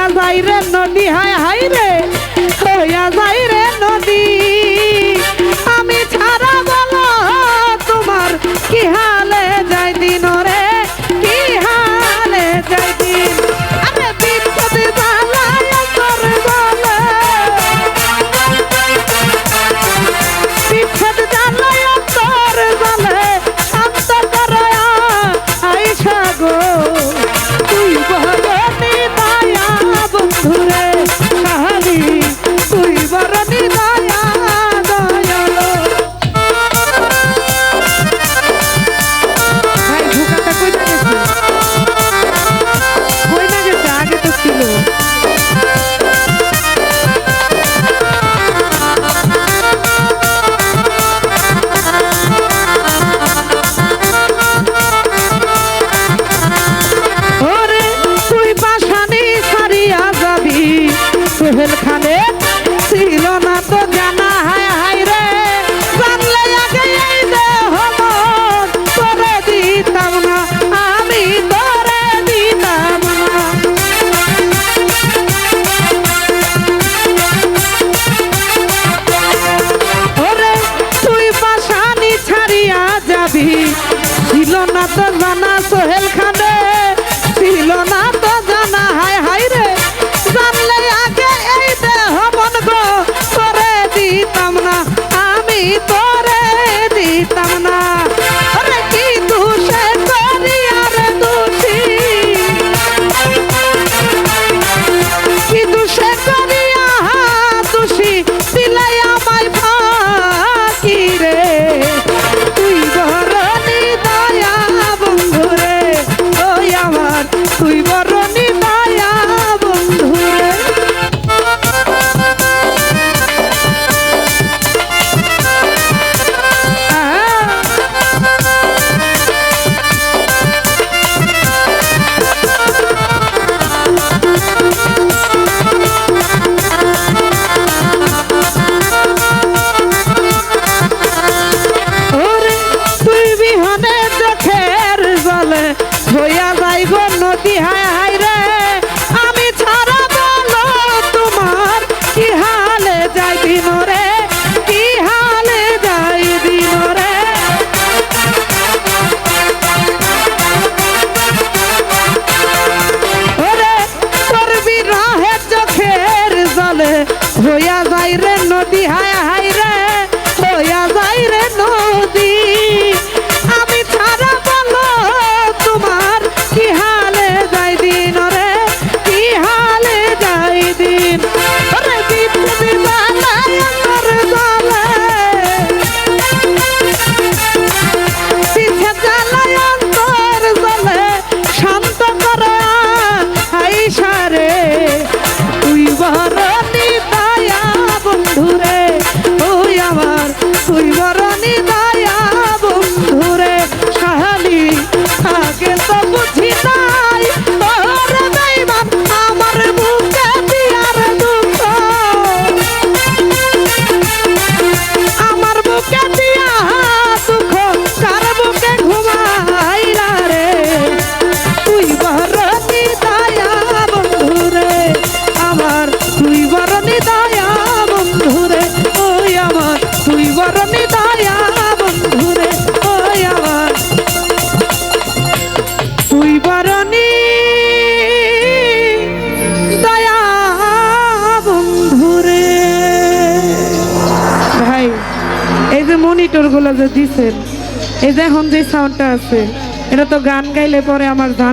হইয়া যাই রে নদী হায় হাই রে হইয়া যাই রাসেল খানে। ছিল না তো জানা, হায় হায় রে। জানলে আগে এই না, আমি তোরে দিতাম না। ওরে যাবি। ছিল না তো জানা সোহেল খানে। রে নদী হায় হায় যে দিছেন। এই যে এখন যে সাউন্ডটা আছে, এটা তো গান গাইলে পরে আমার ধান